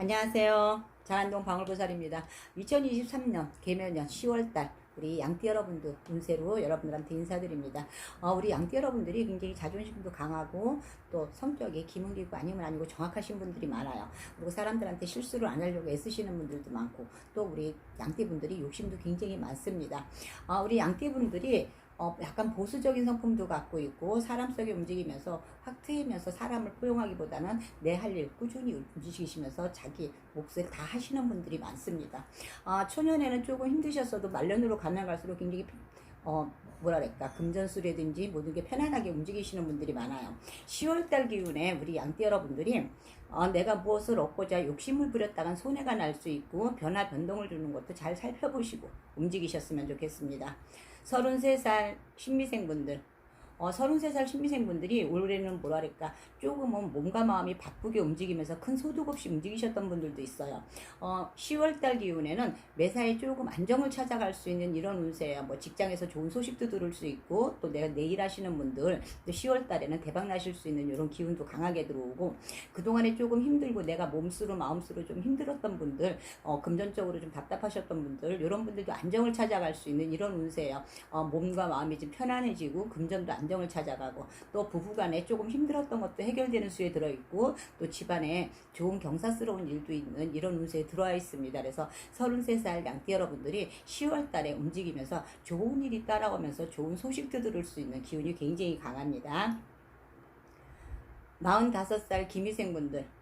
안녕하세요. 장안동 방울보살입니다. 2023년 개면년 10월달 우리 양띠 여러분들 운세로 여러분들한테 인사드립니다. 어, 우리 양띠 여러분들이 굉장히 자존심도 강하고 또 성격이 기문기고 아니면 아니고 정확하신 분들이 많아요. 그리고 사람들한테 실수를 안 하려고 애쓰시는 분들도 많고 또 우리 양띠 분들이 욕심도 굉장히 많습니다. 어, 우리 양띠 분들이 어, 약간 보수적인 성품도 갖고 있고 사람 속에 움직이면서 확 트이면서 사람을 포용하기보다는 내 할 일 꾸준히 움직이시면서 자기 몫을 다 하시는 분들이 많습니다. 아, 초년에는 조금 힘드셨어도 말년으로 가면 갈수록 굉장히 어, 뭐라 그럴까 금전수라든지 모든 게 편안하게 움직이시는 분들이 많아요. 10월달 기운에 우리 양띠 여러분들이 어, 내가 무엇을 얻고자 욕심을 부렸다간 손해가 날 수 있고 변화 변동을 주는 것도 잘 살펴보시고 움직이셨으면 좋겠습니다. 33살 신미생분들 어, 33살 신미생분들이 올해는 뭐라 그럴까 조금은 몸과 마음이 바쁘게 움직이면서 큰 소득 없이 움직이셨던 분들도 있어요. 어, 10월달 기운에는 매사에 조금 안정을 찾아갈 수 있는 이런 운세예요. 뭐 직장에서 좋은 소식도 들을 수 있고 또 내가 내일 하시는 분들 또 10월달에는 대박 나실 수 있는 이런 기운도 강하게 들어오고 그동안에 조금 힘들고 내가 몸수로 마음수로 좀 힘들었던 분들 어, 금전적으로 좀 답답하셨던 분들 이런 분들도 안정을 찾아갈 수 있는 이런 운세예요. 어, 몸과 마음이 좀 편안해지고 금전도 안 정을 찾아가고 또 부부간에 조금 힘들었던 것도 해결되는 수에 들어있고 또 집안에 좋은 경사스러운 일도 있는 이런 운세에 들어와 있습니다. 그래서 33살 양띠 여러분들이 10월 달에 움직이면서 좋은 일이 따라오면서 좋은 소식도 들을 수 있는 기운이 굉장히 강합니다. 45살 김희생분들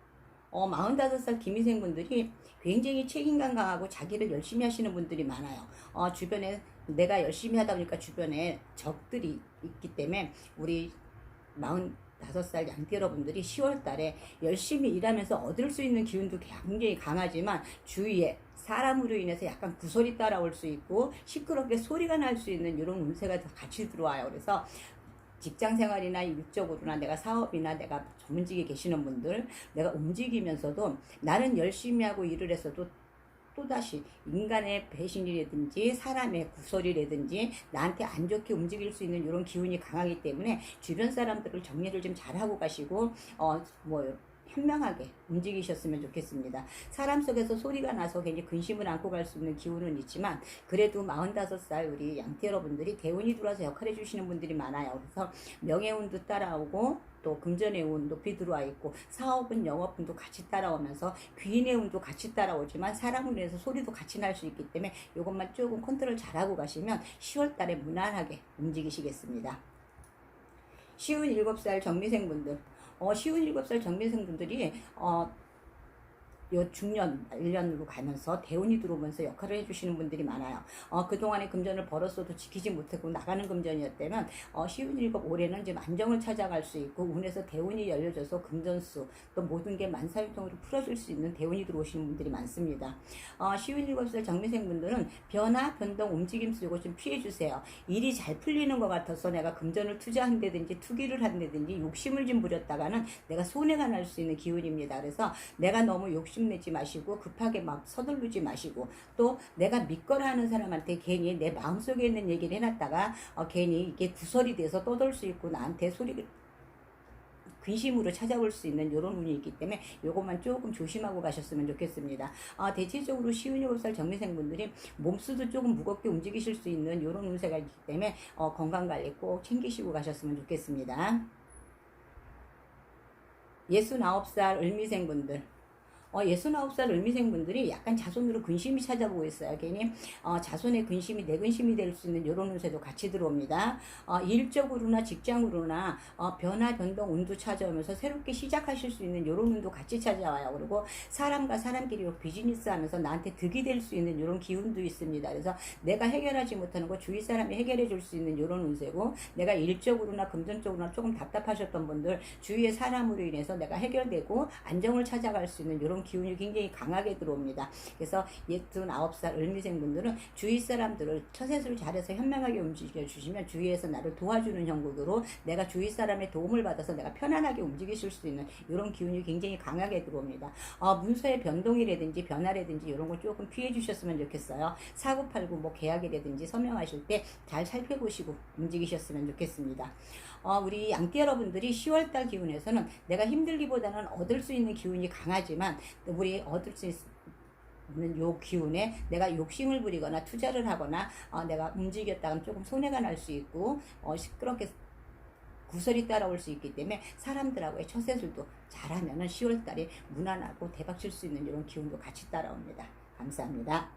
어, 45살 김희생 분들이 굉장히 책임감 강하고 자기를 열심히 하시는 분들이 많아요. 어, 주변에 내가 열심히 하다 보니까 주변에 적들이 있기 때문에 우리 45살 양띠 여러분들이 10월 달에 열심히 일하면서 얻을 수 있는 기운도 굉장히 강하지만 주위에 사람으로 인해서 약간 구설이 따라올 수 있고 시끄럽게 소리가 날 수 있는 이런 운세가 같이 들어와요. 그래서 직장 생활이나 일적으로나 내가 사업이나 내가 전문직에 계시는 분들 내가 움직이면서도 나는 열심히 하고 일을 했어도 또다시 인간의 배신이라든지 사람의 구설이라든지 나한테 안 좋게 움직일 수 있는 이런 기운이 강하기 때문에 주변 사람들을 정리를 좀 잘하고 가시고 어뭐 현명하게 움직이셨으면 좋겠습니다. 사람 속에서 소리가 나서 굉장히 근심을 안고 갈 수 있는 기운은 있지만 그래도 45살 우리 양띠 여러분들이 대운이 들어와서 역할해 주시는 분들이 많아요. 그래서 명예운도 따라오고 또 금전의 운 높이 들어와 있고 사업은 영업운도 같이 따라오면서 귀인의 운도 같이 따라오지만 사람으로 인해서 소리도 같이 날 수 있기 때문에 이것만 조금 컨트롤 잘하고 가시면 10월 달에 무난하게 움직이시겠습니다. 쉬운 7살 정미생분들 어, 쉬운 7살 정미생분들이 어, 요 중년, 1년으로 가면서 대운이 들어오면서 역할을 해주시는 분들이 많아요. 어, 그동안에 금전을 벌었어도 지키지 못하고 나가는 금전이었다면, 어, 쉬운 일곱 올해는 지금 안정을 찾아갈 수 있고, 운에서 대운이 열려져서 금전수, 또 모든 게 만사유통으로 풀어질 수 있는 대운이 들어오시는 분들이 많습니다. 어, 쉬운 일곱 살 정미생 분들은 변화, 변동, 움직임 쓰고 좀 피해주세요. 일이 잘 풀리는 것 같아서 내가 금전을 투자한다든지 투기를 한다든지 욕심을 좀 부렸다가는 내가 손해가 날 수 있는 기운입니다. 그래서 내가 너무 욕심 내지 마시고 급하게 막 서두르지 마시고 또 내가 믿거나 하는 사람한테 괜히 내 마음속에 있는 얘기를 해놨다가 어, 괜히 이게 구설이 돼서 떠돌 수 있고 나한테 소리를 근심으로 찾아올 수 있는 이런 운이 있기 때문에 요것만 조금 조심하고 가셨으면 좋겠습니다. 아, 대체적으로 쉬운 7살 정미생분들이 몸수도 조금 무겁게 움직이실 수 있는 이런 운세가 있기 때문에 어, 건강관리 꼭 챙기시고 가셨으면 좋겠습니다. 69살 을미생분들 어, 69살 을미생분들이 약간 자손으로 근심이 찾아보고 있어요. 괜히 어, 자손의 근심이 내 근심이 될 수 있는 이런 운세도 같이 들어옵니다. 어, 일적으로나 직장으로나 어, 변화, 변동, 운도 찾아오면서 새롭게 시작하실 수 있는 이런 운도 같이 찾아와요. 그리고 사람과 사람끼리 비즈니스 하면서 나한테 득이 될 수 있는 이런 기운도 있습니다. 그래서 내가 해결하지 못하는 거 주위 사람이 해결해 줄 수 있는 이런 운세고 내가 일적으로나 금전적으로나 조금 답답하셨던 분들 주위의 사람으로 인해서 내가 해결되고 안정을 찾아갈 수 있는 이런 기운이 굉장히 강하게 들어옵니다. 그래서 69살 을미생 분들은 주위 사람들을 처세술을 잘해서 현명하게 움직여 주시면 주위에서 나를 도와주는 형국으로 내가 주위 사람의 도움을 받아서 내가 편안하게 움직이실 수 있는 이런 기운이 굉장히 강하게 들어옵니다. 어, 문서의 변동이라든지 변화라든지 이런 거 조금 피해 주셨으면 좋겠어요. 사고팔고 뭐 계약이라든지 서명하실 때 잘 살펴보시고 움직이셨으면 좋겠습니다. 어, 우리 양띠 여러분들이 10월달 기운에서는 내가 힘들기보다는 얻을 수 있는 기운이 강하지만 우리 얻을 수 있 는 요 기운에 내가 욕심을 부리거나 투자를 하거나 어, 내가 움직였다가 조금 손해가 날 수 있고 어, 시끄럽게 구설이 따라올 수 있기 때문에 사람들하고의 처세술도 잘하면은 10월달에 무난하고 대박 칠 수 있는 이런 기운도 같이 따라옵니다. 감사합니다.